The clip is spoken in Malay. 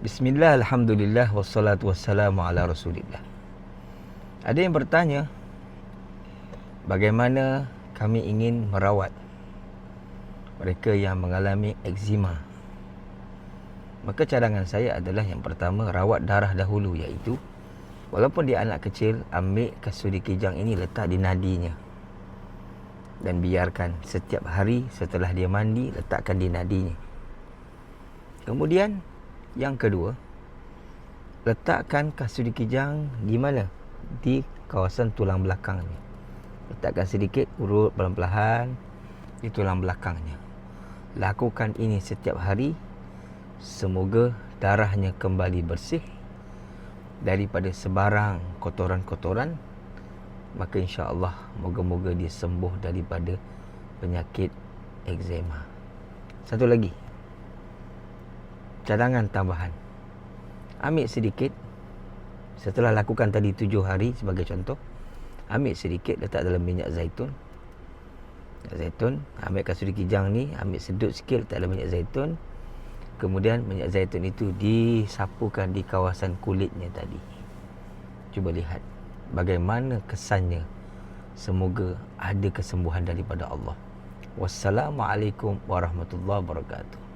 Bismillah, Alhamdulillah, wassalatu wassalamu ala rasulillah. Ada yang bertanya Bagaimana kami ingin merawat Mereka yang mengalami eczema? Maka cadangan saya adalah yang pertama Rawat darah dahulu iaitu Walaupun dia anak kecil Ambil kasuri kijang ini letak di nadinya. Dan biarkan setiap hari setelah dia mandi Letakkan di nadinya. Kemudian yang kedua, letakkan kasut kijang di mana? Di kawasan tulang belakangnya. Letakkan sedikit urut pelan-pelan di tulang belakangnya. Lakukan ini setiap hari. Semoga darahnya kembali bersih daripada sebarang kotoran-kotoran. Maka insya-Allah moga-moga dia sembuh daripada penyakit eczema. Satu lagi, cadangan tambahan. Ambil sedikit setelah lakukan tadi tujuh hari sebagai contoh. Ambil sedikit letak dalam minyak zaitun. Minyak zaitun, ambil kasuri kijang ni, ambil sedut sikit letak dalam minyak zaitun. Kemudian minyak zaitun itu disapukan di kawasan kulitnya tadi. Cuba lihat bagaimana kesannya. Semoga ada kesembuhan daripada Allah. Wassalamualaikum warahmatullahi wabarakatuh.